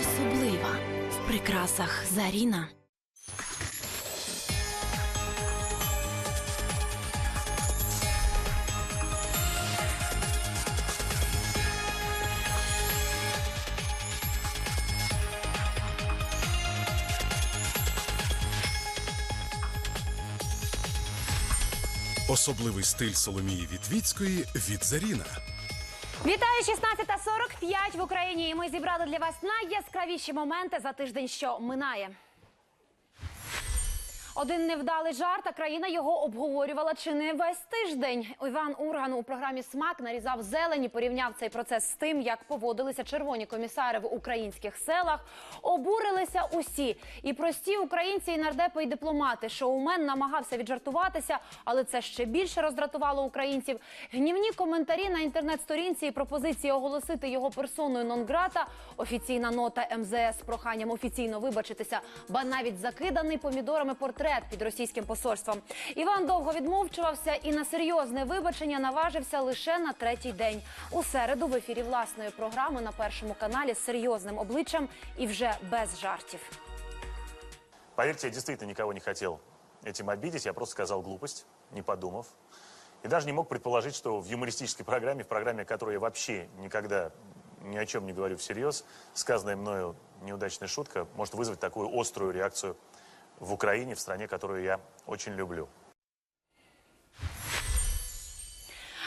особлива в прикрасах Заріна. Особливий стиль Соломії Вітвіцької від Заріна. Вітаю 16.45 в Україні. І ми зібрали для вас найяскравіші моменти за тиждень, що минає. Один невдалий жарт, а країна його обговорювала чи не весь тиждень. Іван Урган у програмі Смак нарізав зелені, порівняв цей процес з тим, як поводилися червоні комісари в українських селах. Обурилися усі і прості українці, і нардепи, і дипломати. Шоумен намагався віджартуватися, але це ще більше роздратувало українців. Гнівні коментарі на інтернет-сторінці і пропозиції оголосити його персоною нон-грата. Офіційна нота МЗС з проханням офіційно вибачитися, ба навіть закиданий помідорами портрет під російським посольством. Іван довго відмовчувався і на серйозне вибачення наважився лише на третій день. У середу в ефірі власної програми на першому каналі з серйозним обличчям і вже без жартів. Поверьте, я действительно никого не хотел этим обидеть. Я просто сказал глупость, не подумав. И даже не мог предположить, что в юмористической программе, в программе, о которой я вообще никогда ни о чем не говорю всерьез, сказанная мною неудачная шутка может вызвать такую острую реакцию в Украине, в стране, которую я очень люблю.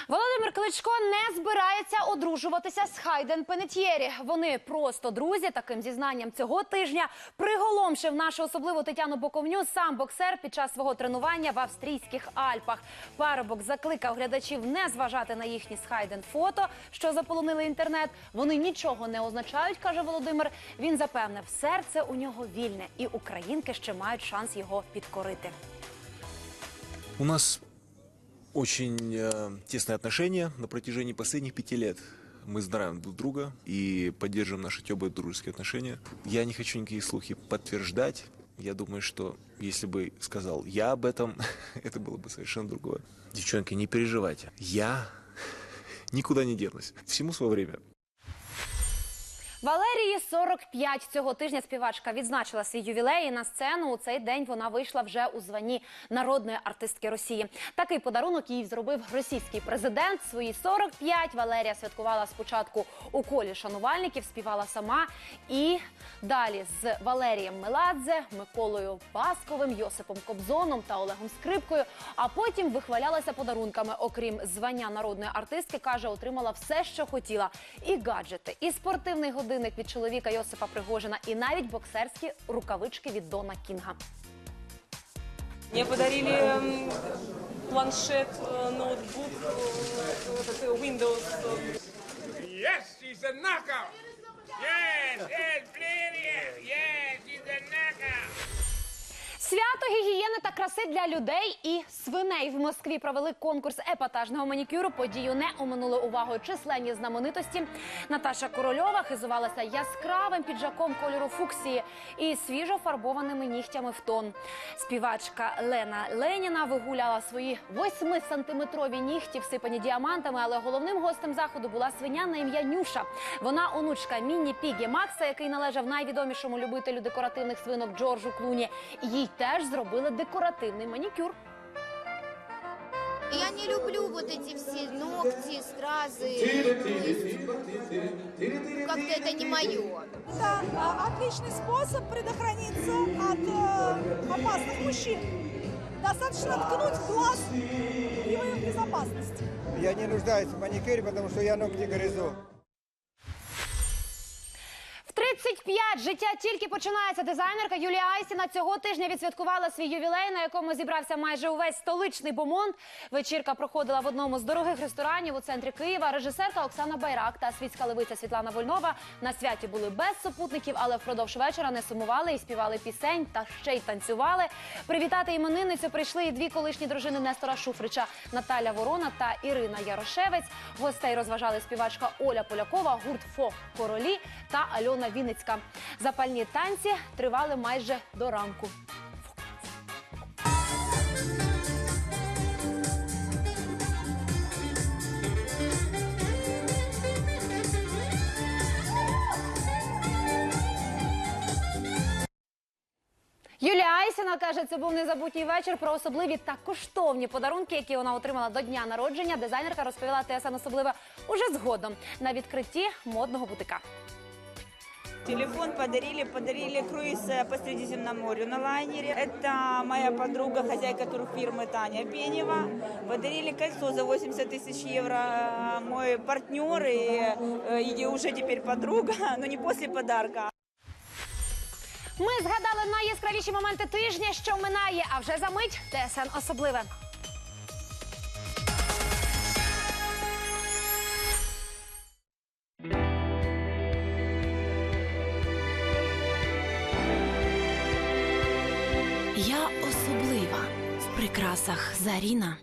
Володимир Кличко не збирається одружуватися з Хайден Пенетьєрі. Вони просто друзі. Таким зізнанням цього тижня приголомшив нашу особливу Тетяну Боковню сам боксер під час свого тренування в австрійських Альпах. Парубок закликав глядачів не зважати на їхні з Хайден фото, що заполонили інтернет. Вони нічого не означають, каже Володимир. Він запевнив, серце у нього вільне, і українки ще мають шанс його підкорити. У нас очень э, тесные отношения на протяжении последних пяти лет. Мы знаем друг друга и поддерживаем наши теплые дружеские отношения. Я не хочу никакие слухи подтверждать. Я думаю, что если бы сказал я об этом, это было бы совершенно другое. Девчонки, не переживайте. Я никуда не денусь. Всему свое время. Валерії 45 цього тижня співачка відзначила свій ювілей. і На сцену у цей день вона вийшла вже у званні народної артистки Росії. Такий подарунок їй зробив російський президент. Свої 45 Валерія святкувала спочатку у колі шанувальників, співала сама і далі з Валерієм Меладзе, Миколою Басковим, Йосипом Кобзоном та Олегом Скрипкою. А потім вихвалялася подарунками. Окрім звання народної артистки, каже, отримала все, що хотіла: і гаджети, і спортивний годинник від чоловіка Йосипа Пригожина, і навіть боксерські рукавички від Дона Кінга. Мне подарили м, планшет, э, ноутбук, э, этот, э, Windows. э, Yes, she's a knockout. Yes, yes, plenty. Yes, she's a knockout. Свято гігієни та краси для людей і свиней в Москві провели конкурс епатажного манікюру. Подію не оминули увагою численні знаменитості. Наташа Корольова хизувалася яскравим піджаком кольору фуксії і свіжо фарбованими нігтями в тон. Співачка Лена Леніна вигуляла свої восьмисантиметрові нігті, всипані діамантами. Але головним гостем заходу була свиня на ім'я Нюша. Вона онучка Мінні Пігі Макса, який належав найвідомішому любителю декоративних свинок Джорджу Клуні. Їй теж зробили декоративний манікюр. Я не люблю вот эти все ногти, стразы. Как-то это не мое. Это а, отличный способ предохраниться от э, опасных мужчин. Достаточно ткнуть в глаз, и вы в безопасности. Я не нуждаюсь в маникюре, потому что я ногти грызу. В 35 життя тільки починається. Дизайнерка Юлія Айсіна цього тижня відсвяткувала свій ювілей, на якому зібрався майже увесь столичний бомонд. Вечірка проходила в одному з дорогих ресторанів у центрі Києва. Режисерка Оксана Байрак та світська левиця Світлана Вольнова на святі були без супутників, але впродовж вечора не сумували і співали пісень та ще й танцювали. Привітати іменинницю прийшли і дві колишні дружини Нестора Шуфрича Наталя Ворона та Ірина Ярошевець. Гостей розважали співачка Оля Полякова, гурт Фо Королі та Альона Вінницька. Запальні танці тривали майже до ранку. Юлія Айсіна каже, це був незабутній вечір про особливі та коштовні подарунки, які вона отримала до дня народження. Дизайнерка розповіла ТСН особливе уже згодом на відкритті модного бутика Телефон подарили, подарили круиз э, по Средиземному морю на лайнере. Это моя подруга, хозяйка турфирмы Таня Пенева. Подарили кольцо за 80 тысяч евро. э, Мой партнер и, э, и уже теперь подруга, но не после подарка. Ми згадали найяскравіші моменти тижня, що минає, а вже за мить ТСН особливе. Я особлива в прикрасах Заріна.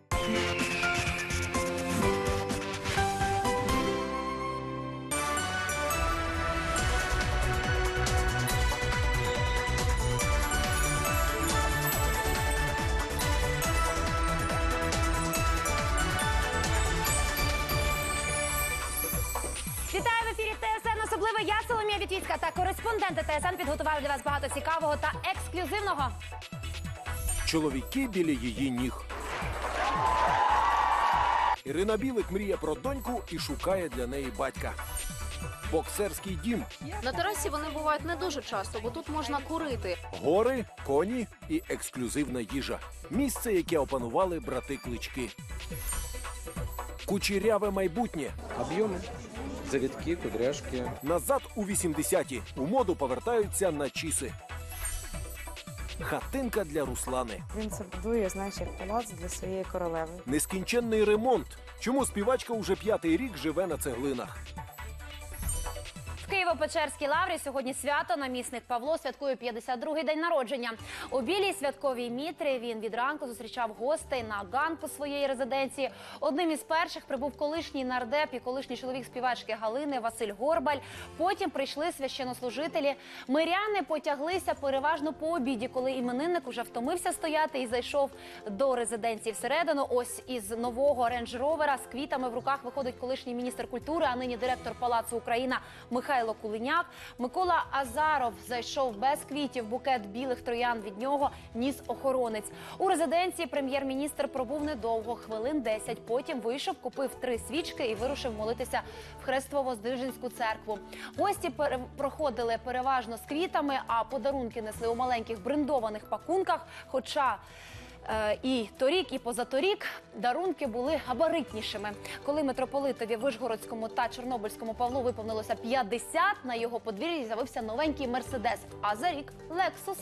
Вітаю в ефірі ТСН особливе. Я Соломія Вітвіцька та кореспонденти ТСН підготували для вас багато цікавого та ексклюзивного. Чоловіки біля її ніг. Ірина Білик мріє про доньку і шукає для неї батька. Боксерський дім, На терасі вони бувають не дуже часто, бо тут можна курити. гори, коні і ексклюзивна їжа. Місце, яке опанували брати клички. Кучеряве майбутнє. Объемы, завитки, кудряшки. Назад у 80-ті. У моду повертаються на чіси. Хатинка для Руслани. Він це будує, знаєш, як палац для своєї королеви. Нескінченний ремонт. Чому співачка уже п'ятий рік живе на цеглинах? Києво-Печерській лаврі сьогодні свято. Намісник Павло святкує 52-й день народження. У білій святковій мітрі він від ранку зустрічав гостей на ганку своєї резиденції. Одним із перших прибув колишній нардеп і колишній чоловік співачки Галини Василь Горбаль. Потім прийшли священнослужителі. Миряни потяглися переважно по обіді, коли іменинник уже втомився стояти і зайшов до резиденції всередину. Ось із нового рейндж-ровера з квітами в руках виходить колишній міністр культури, а нині директор Палацу Україна Михайло Кулиняк. Микола Азаров зайшов без квітів, букет білих троян від нього ніс охоронець. У резиденції прем'єр-міністр пробув недовго, хвилин 10. Потім вийшов, купив три свічки і вирушив молитися в Хрестово-Здвиженську церкву. Гості пере- проходили переважно з квітами, а подарунки несли у маленьких брендованих пакунках. Хоча І торік, і позаторік дарунки були габаритнішими. Коли митрополитові Вишгородському та Чорнобильському Павлу виповнилося 50, на його подвір'ї з'явився новенький мерседес. А за рік Лексус.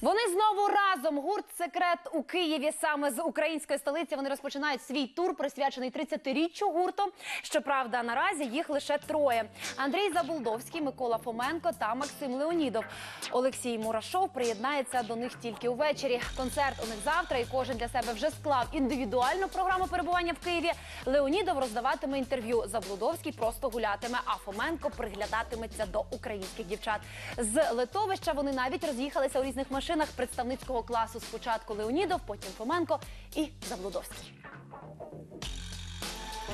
Вони знову разом. Гурт секрет у Києві саме з української столиці. Вони розпочинають свій тур, присвячений 30-річчю гурту. Щоправда, наразі їх лише троє: Андрій Забулдовський, Микола Фоменко та Максим Леонідов. Олексій Мурашов приєднається до них тільки увечері. Концерт у них завтра, і кожен для себе вже склав індивідуальну програму перебування в Києві. Леонідов роздаватиме інтерв'ю. Заблудовський просто гулятиме, а Фоменко приглядатиметься до українських дівчат. З литовища вони навіть роз'їхалися у різних машинах представницького класу. Спочатку Леонідов, потім Фоменко і Заблудовський.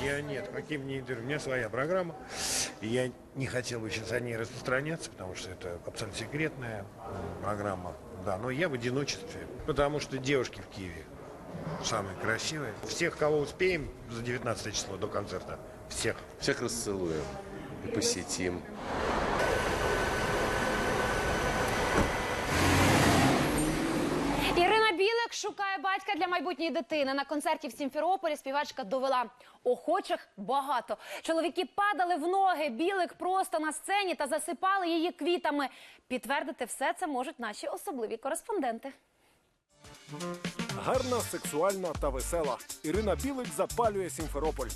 Я нет, каким мне интервью. У меня своя программа. И я не хотел бы сейчас о ней распространяться, потому что это абсолютно секретная м, программа. Да, но я в одиночестве, потому что девушки в Киеве самые красивые. Всех, кого успеем за 19 число до концерта. Всех. Всех расцелуем и посетим. Шукає батька для майбутньої дитини. На концерті в Сімферополі співачка довела охочих багато. Чоловіки падали в ноги. Білик просто на сцені та засипали її квітами. Підтвердити все це можуть наші особливі кореспонденти. Гарна, сексуальна та весела. Ірина Білик запалює Сімферополь.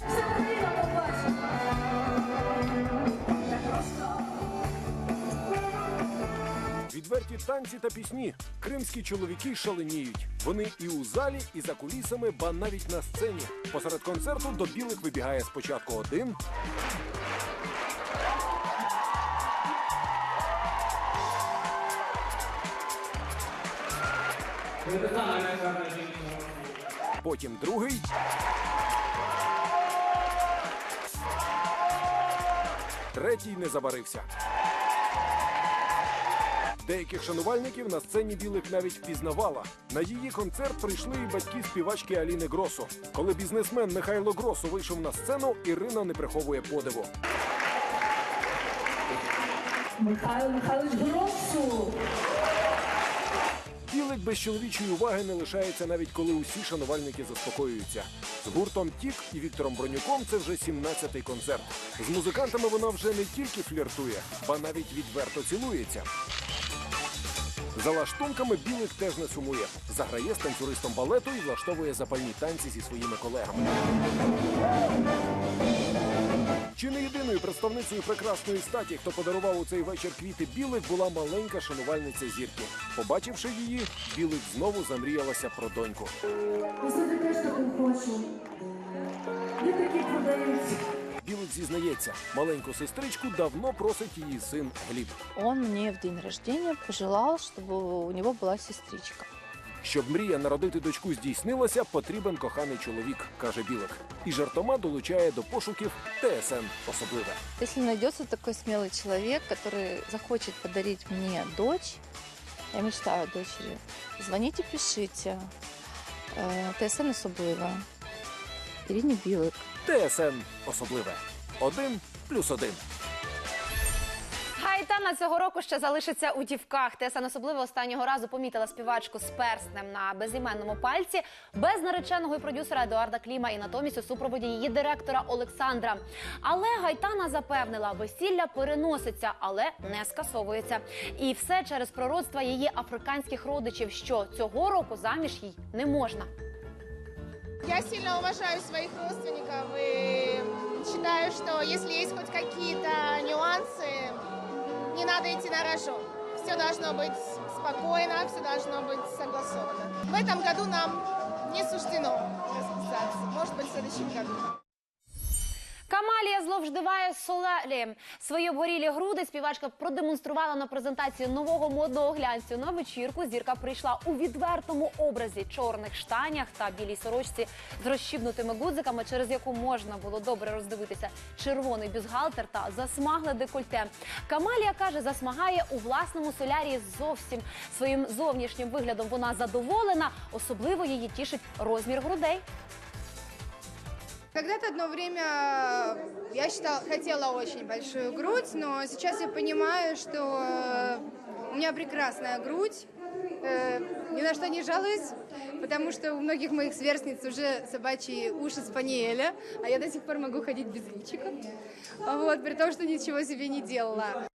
Відверті танці та пісні. Кримські чоловіки шаленіють. Вони і у залі, і за кулісами, ба навіть на сцені. Посеред концерту до білих вибігає спочатку один, потім другий. Третій не заварився. Деяких шанувальників на сцені білик навіть впізнавала. На її концерт прийшли і батьки співачки Аліни Гросу. Коли бізнесмен Михайло Гросу вийшов на сцену, Ірина не приховує подиву. Михайло Михайлович Гросу. Білик без чоловічої уваги не лишається навіть коли усі шанувальники заспокоюються. З гуртом Тік і Віктором Бронюком це вже 17-й концерт. З музикантами вона вже не тільки фліртує, ба навіть відверто цілується. За лаштунками Білик теж не сумує. Заграє з танцюристом балету і влаштовує запальні танці зі своїми колегами. Чи не єдиною представницею прекрасної статі, хто подарував у цей вечір квіти білик, була маленька шанувальниця зірки. Побачивши її, білик знову замріялася про доньку. Я теж таку хочу. Де такі продають? Білик зізнається, маленьку сестричку давно просить її син Гліб. Он мне в день рождения пожелал, чтобы у него была сестричка. Щоб мрія народити дочку здійснилася, потрібен коханий чоловік, каже Білик. І жартома долучає до пошуків ТСН особливе. Если найдется такой смелый человек, который захочет подарить мне дочь, я мечтаю о дочери, звоните, пишите. Э, ТСН особливо. Ирине Билык. ТСН особливе. Один плюс один. Гайтана цього року ще залишиться у дівках. Тесан особливо останнього разу помітила співачку з перснем на безіменному пальці, без нареченого і продюсера Едуарда Кліма, і натомість у супроводі її директора Олександра. Але Гайтана запевнила, весілля переноситься, але не скасовується. І все через пророцтва її африканських родичів, що цього року заміж їй не можна. Я сильно уважаю своих родственников и считаю, что если есть хоть какие-то нюансы, не надо идти на рожон. Все должно быть спокойно, все должно быть согласовано. В этом году нам не суждено расписаться. Может быть, в следующем году. Камалія зловживає соларієм. Свої обгорілі груди співачка продемонструвала на презентації нового модного глянцю. На вечірку зірка прийшла у відвертому образі чорних штанях та білій сорочці з розщібнутими гудзиками, через яку можна було добре роздивитися червоний бюстгальтер та засмагле декольте. Камалія каже, засмагає у власному солярії зовсім своїм зовнішнім виглядом. Вона задоволена, особливо її тішить розмір грудей. Когда-то одно время я считала, хотела очень большую грудь, но сейчас я понимаю, что э, у меня прекрасная грудь. Э, Ни на что не жалуюсь, потому что у многих моих сверстниц уже собачьи уши спаниеля, а я до сих пор могу ходить без личика. Вот, при том, что ничего себе не делала.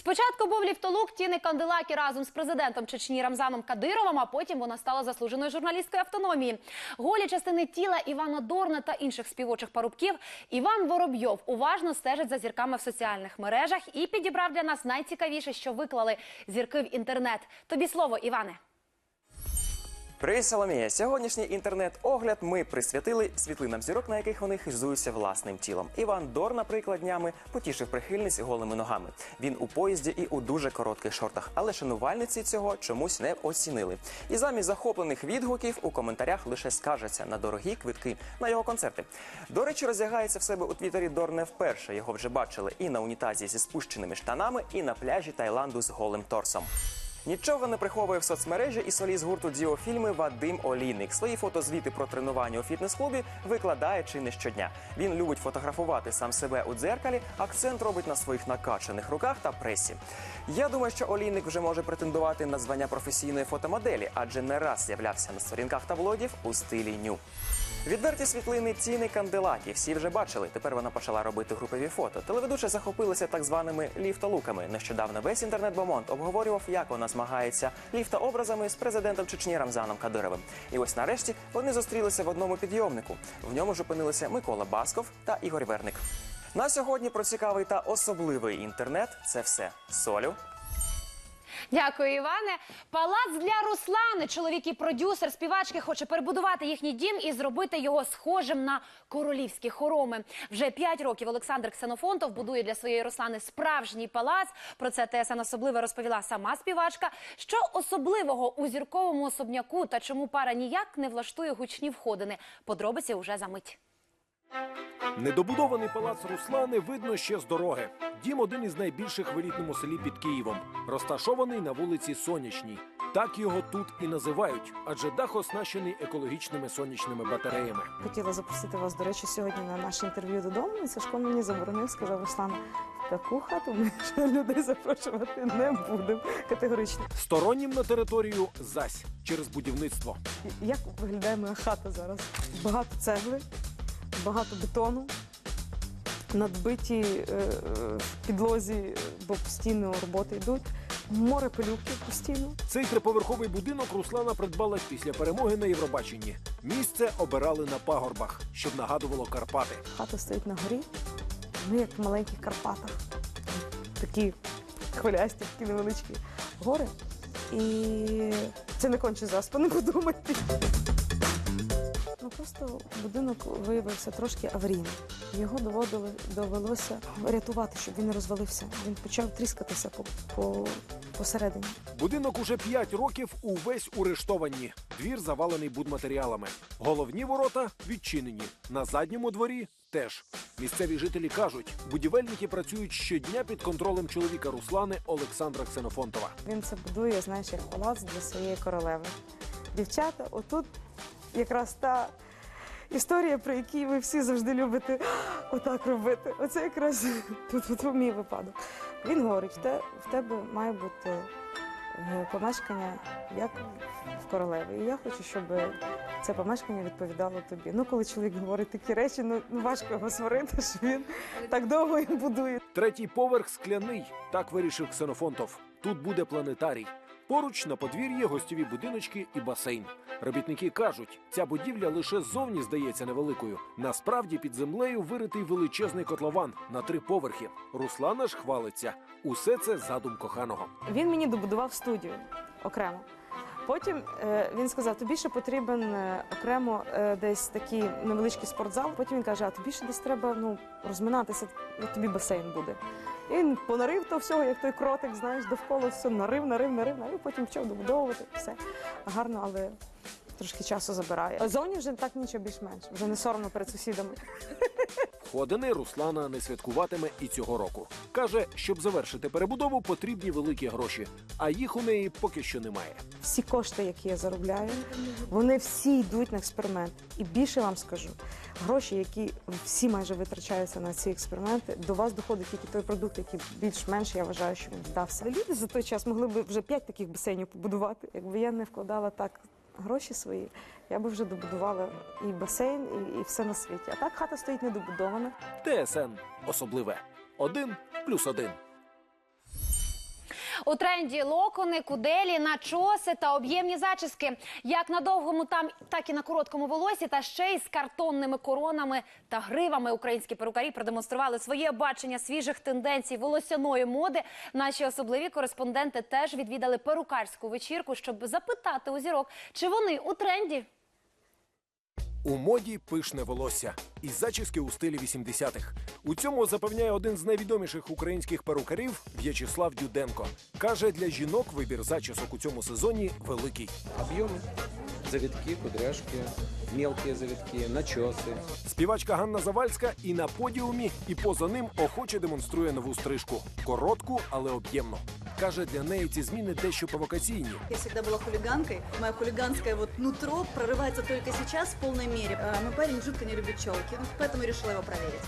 Спочатку був ліфтолук Тіни Канделакі разом з президентом Чечні Рамзаном Кадировим, а потім вона стала заслуженою журналісткою автономії. Голі частини тіла Івана Дорна та інших співочих парубків Іван Воробйов уважно стежить за зірками в соціальних мережах і підібрав для нас найцікавіше, що виклали зірки в інтернет. Тобі слово, Іване. Привіт, Соломія! Сьогоднішній інтернет-огляд ми присвятили світлинам зірок, на яких вони хизуються власним тілом. Іван Дор, наприклад, днями потішив прихильниць голими ногами. Він у поїзді і у дуже коротких шортах, але шанувальниці цього чомусь не оцінили. І замість захоплених відгуків у коментарях лише скажеться на дорогі квитки на його концерти. До речі, роздягається в себе у твіттері Дор не вперше. Його вже бачили і на унітазі зі спущеними штанами, і на пляжі Таїланду з голим торсом. Нічого не приховує в соцмережі і соліст гурту Діофільми Вадим Олійник. Свої фотозвіти про тренування у фітнес-клубі викладає чи не щодня. Він любить фотографувати сам себе у дзеркалі, акцент робить на своїх накачаних руках та пресі. Я думаю, що Олійник вже може претендувати на звання професійної фотомоделі, адже не раз з'являвся на сторінках таблоїдів у стилі ню. Відверті світлини Тіни Канделакі всі вже бачили. Тепер вона почала робити групові фото. Телеведуча захопилася так званими ліфтолуками. Нещодавно весь інтернет-бомонд обговорював, як вона змагається ліфтообразами з президентом Чечні Рамзаном Кадировим. І ось нарешті вони зустрілися в одному підйомнику. В ньому ж опинилися Микола Басков та Ігор Верник. На сьогодні про цікавий та особливий інтернет це все. Солю. Дякую, Іване. Палац для Руслани. Чоловік і продюсер співачки хоче перебудувати їхній дім і зробити його схожим на королівські хороми. Вже п'ять років Олександр Ксенофонтов будує для своєї Руслани справжній палац. Про це ТСН особливо розповіла сама співачка. Що особливого у зірковому особняку та чому пара ніяк не влаштує гучні входини? Подробиці уже за мить. Недобудований палац Руслани видно ще з дороги. Дім один із найбільших в елітному селі під Києвом, розташований на вулиці Сонячній. Так його тут і називають, адже дах оснащений екологічними сонячними батареями. Хотіла запросити вас, до речі, сьогодні на наше інтерв'ю додому. І Сашко мені заборонив, сказав Руслан, в таку хату ми ще людей запрошувати не будемо категорично. Стороннім на територію зась через будівництво. Як виглядає моя хата зараз? Багато цегли, багато бетону, надбиті е, е, в підлозі, бо постійно роботи йдуть. Море пилюки постійно. Цей триповерховий будинок Руслана придбала після перемоги на Євробаченні. Місце обирали на пагорбах, щоб нагадувало Карпати. Хата стоїть на горі, ми як в маленьких Карпатах. Такі хвилясті, такі невеличкі гори. І це не конче заспа, не подумайте. Просто будинок виявився трошки аварійним. Його доводили, довелося рятувати, щоб він не розвалився. Він почав тріскатися по, по, посередині. Будинок уже 5 років увесь у рештованні. Двір завалений будматеріалами. Головні ворота відчинені. На задньому дворі теж. Місцеві жителі кажуть, будівельники працюють щодня під контролем чоловіка Руслани Олександра Ксенофонтова. Він це будує, знаєш, як палац для своєї королеви. Дівчата, отут якраз та історія, про яку ви всі завжди любите отак робити. Оце якраз тут от, мій випадок. Він говорить, в, «Те- в тебе має бути е, помешкання як в королеви. І я хочу, щоб це помешкання відповідало тобі. Ну, коли чоловік говорить такі речі, ну ну, важко його сварити, що він так довго їм будує. Третій поверх скляний. Так вирішив Ксенофонтов. Тут буде планетарій. Поруч на подвір'ї гостєві будиночки і басейн. Робітники кажуть, ця будівля лише ззовні здається невеликою. Насправді під землею виритий величезний котлован на три поверхи. Руслана ж хвалиться. Усе це задум коханого. Він мені добудував студію окремо. Потім е, він сказав, тобі ще потрібен е, окремо е, десь такий невеличкий спортзал. Потім він каже, а тобі ще десь треба ну, розминатися, тобі басейн буде. І він понарив то всього, як той кротик, знаєш, довкола все нарив, нарив, нарив, нарив, потім почав добудовувати. Все гарно, але трошки часу забирає. А Зовні вже так нічого більш-менш, вже не соромно перед сусідами. Ходини Руслана не святкуватиме і цього року. Каже, щоб завершити перебудову, потрібні великі гроші, а їх у неї поки що немає. всі кошти, які я заробляю, вони всі йдуть на експеримент. І більше вам скажу, гроші, які всі майже витрачаються на ці експерименти, до вас доходить тільки той продукт, який більш-менш я вважаю, що він вдався. Люди за той час могли б вже п'ять таких басейнів побудувати. Якби я не вкладала так гроші свої, я би вже добудувала і басейн, і, і все на світі. А так хата стоїть недобудована. ТСН особливе. Один плюс один. У тренді локони, куделі, начоси та об'ємні зачіски. Як на довгому там, так і на короткому волосі, та ще й з картонними коронами та гривами українські перукарі продемонстрували своє бачення свіжих тенденцій волосяної моди. Наші особливі кореспонденти теж відвідали перукарську вечірку, щоб запитати у зірок, чи вони у тренді. У моді пишне волосся і зачіски у стилі 80-х. У цьому запевняє один з найвідоміших українських перукарів В'ячеслав Дюденко. Каже, для жінок вибір зачісок у цьому сезоні великий. Об'єм завітки, кудряшки, мелкие завитки, начесы. Співачка Ганна Завальська і на подіумі, і поза ним охоче демонструє нову стрижку. Коротку, але об'ємну. Каже, для неї ці зміни дещо провокаційні. Я всегда была хулиганкой. Мое хулиганское вот нутро прорывается только сейчас в полной мере. А Мой парень жутко не любит челки, поэтому решила его проверить.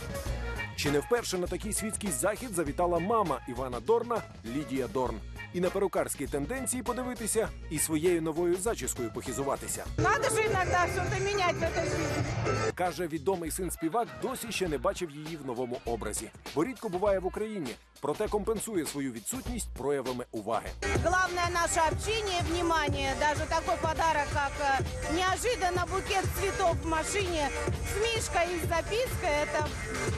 Чи не вперше на такий світський захід завітала мама Івана Дорна Лідія Дорн. І на перукарській тенденції подивитися, і своєю новою зачіскою похизуватися. Надо же иногда что-то менять в этой жизни. Каже, відомий син співак досі ще не бачив її в новому образі, бо рідко буває в Україні, проте компенсує свою відсутність проявами уваги. Главное наше общение, внимание. Даже такой подарок, как э, неожиданно букет цветов в машине с мишкой и с запиской, это,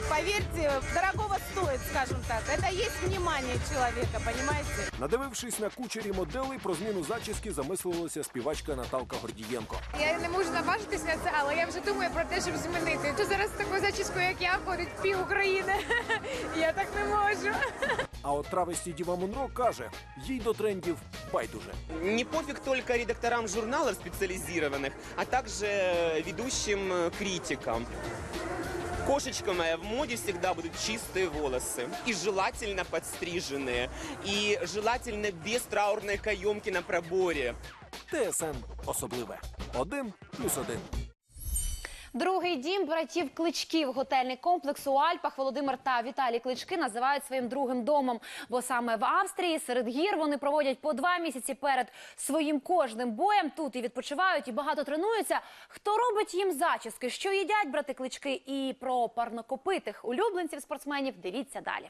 поверьте, дорогого стоит, скажем так. Это есть внимание человека, понимаете? Надивившись на кучері моделей, про зміну зачіски замислилася співачка Наталка Гордієнко. Я не можу наважитись на це, але я вже думаю про те, щоб змінити. То зараз з такою зачіскою, як я, ходить пів України. Я так не можу. А от травесті Діва Монро каже, їй до трендів байдуже. Не пофиг только редакторам журналов специализированных, а также ведущим э, критикам. Кошечка моя, в моде всегда будут чистые волосы. И желательно подстриженные. И желательно без траурной каемки на проборе. ТСН особливе. Один плюс один. Другий дім братів Кличків. Готельний комплекс у Альпах Володимир та Віталій Клички називають своїм другим домом. Бо саме в Австрії серед гір вони проводять по два місяці перед своїм кожним боєм. Тут і відпочивають, і багато тренуються. Хто робить їм зачіски? Що їдять брати Клички? І про парнокопитих улюбленців спортсменів дивіться далі.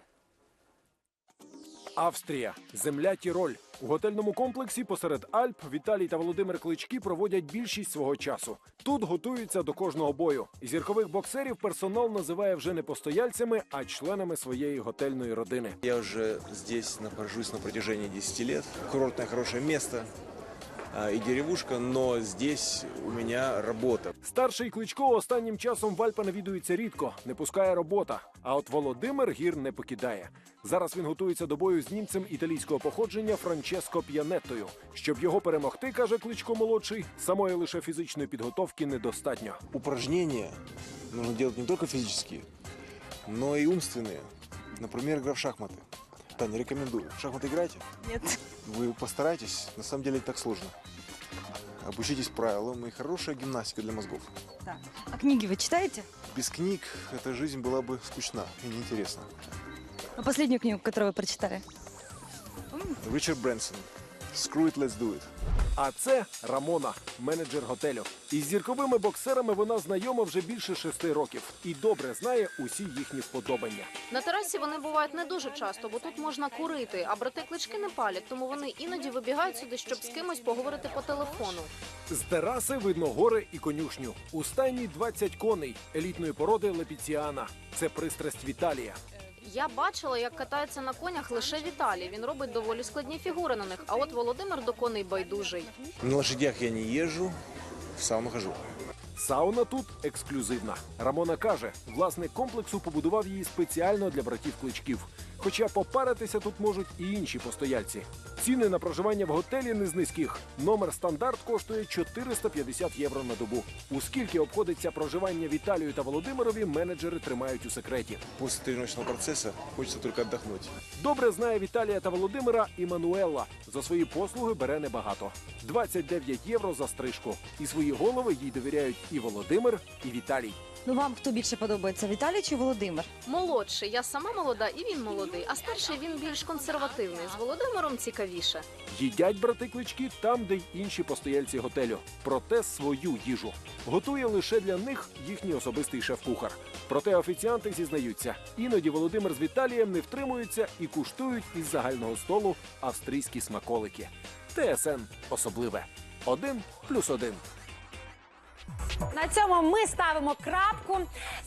Австрія, земля Тіроль. У готельному комплексі посеред Альп Віталій та Володимир Клички проводять більшість свого часу. Тут готуються до кожного бою. Зіркових боксерів персонал називає вже не постояльцями, а членами своєї готельної родини. Я вже здесь нахожусь на протяжении 10 років. Курортне хороше место и деревушка, но здесь у меня работа. Старший Кличко останнім часом в Альпа навідується рідко, не пускає робота. А от Володимир гір не покидає. Зараз він готується до бою з німцем італійського походження Франческо П'янеттою. Щоб його перемогти, каже Кличко молодший, самої лише фізичної підготовки недостатньо. Упражнения нужно делать не только физические, но и умственные. Например, игра в шахматы. Таня, рекомендую. В шахматы играете? Нет. Вы постарайтесь, на самом деле это так сложно. Обучитесь правилам и хорошая гимнастика для мозгов. Так. А книги вы читаете? Без книг эта жизнь была бы скучна и неинтересна. А последнюю книгу, которую вы прочитали? Ричард Брэнсон. Screw it, let's do it. А це Рамона, менеджер готелю. Із зірковими боксерами вона знайома вже більше шести років і добре знає усі їхні вподобання. На терасі вони бувають не дуже часто, бо тут можна курити, а брати клички не палять, тому вони іноді вибігають сюди, щоб з кимось поговорити по телефону. З тераси видно гори і конюшню. У стайні 20 коней елітної породи Лепіціана. Це пристрасть Віталія. Я бачила, як катається на конях лише Віталій. Він робить доволі складні фігури на них. А от Володимир до коней байдужий. На лошадях я не в сауну хожу. Сауна тут ексклюзивна. Рамона каже, власник комплексу побудував її спеціально для братів кличків. Хоча попаритися тут можуть і інші постояльці. Ціни на проживання в готелі не з низьких. Номер стандарт коштує 450 євро на добу. У скільки обходиться проживання Віталію та Володимирові, менеджери тримають у секреті. После тренировочного процесса хочется только отдохнуть. Добре знає Віталія та Володимира і Мануелла. За свої послуги бере небагато 29 євро за стрижку. І свої голови їй довіряють і Володимир, і Віталій. Ну вам хто більше подобається, Віталій чи Володимир? Молодший, я сама молода, і він молодий. А старший він більш консервативний. З Володимиром цікавіше. Їдять брати клички там, де й інші постояльці готелю. Проте свою їжу. Готує лише для них їхній особистий шеф-кухар. Проте офіціанти зізнаються, іноді Володимир з Віталієм не втримуються і куштують із загального столу австрійські смаколики. ТСН особливе. Один плюс один. На цьому ми ставимо крапку.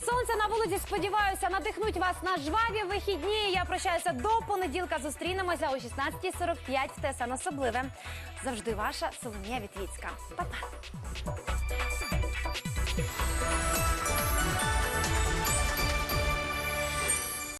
Сонце на вулиці, сподіваюся, надихнуть вас на жваві вихідні. Я прощаюся до понеділка. Зустрінемося о 16.45 в ТСН особливе. Завжди ваша Соломія Вітвіцька. Па-па.